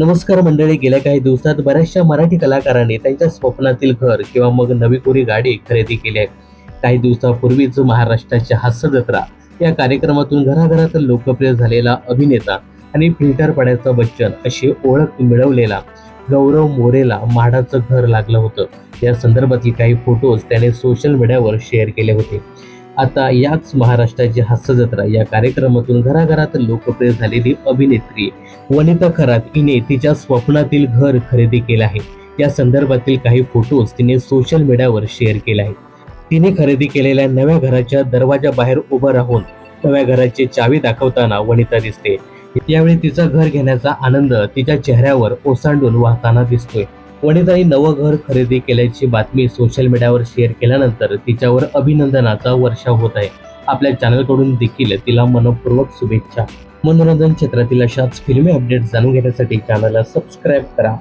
नमस्कार मंडळी गेल्या काही दिवसात बऱ्याचशा मराठी कलाकारांनी त्यांच्या स्वप्नातील घर किंवा मग नवी कोरी गाडी खरेदी केली आहे. काही दिवसापूर्वीच महाराष्ट्राच्या हास्य जत्रा या कार्यक्रमातून घराघरात लोकप्रिय झालेला अभिनेता आणि फिल्टर पड्याचा बच्चन अशी ओळख मिळवलेला गौरव मोरेला म्हाडाचं घर लागलं होतं. या संदर्भातील काही फोटोज त्याने सोशल मीडियावर शेअर केले होते. आता याच महाराष्ट्राची हास्य जत्रा या कार्यक्रमातून घराघरात लोकप्रिय झालेली अभिनेत्री वनिता खरात हिने तिच्या स्वप्नातील घर खरेदी केलं आहे. या संदर्भातील काही फोटोज तिने सोशल मीडियावर शेअर केले आहेत. तिने खरेदी केलेल्या नव्या घराच्या दरवाजा बाहेर उभं राहून नव्या घराची चावी दाखवताना वनिता दिसते. यावेळी तिचा घर घेण्याचा आनंद तिच्या चेहऱ्यावर ओसांडून वाहताना दिसतोय. वनिताने नवं घर खरेदी केल्याची बातमी सोशल मीडियावर शेअर केल्यानंतर तिच्यावर अभिनंदनाचा वर्षाव होत आहे. आपल्या चॅनलकडून देखील तिला मनपूर्वक शुभेच्छा. मनोरंजन क्षेत्रातील अशाच फिल्मी अपडेट जाणून घेण्यासाठी चॅनलला सबस्क्राईब करा.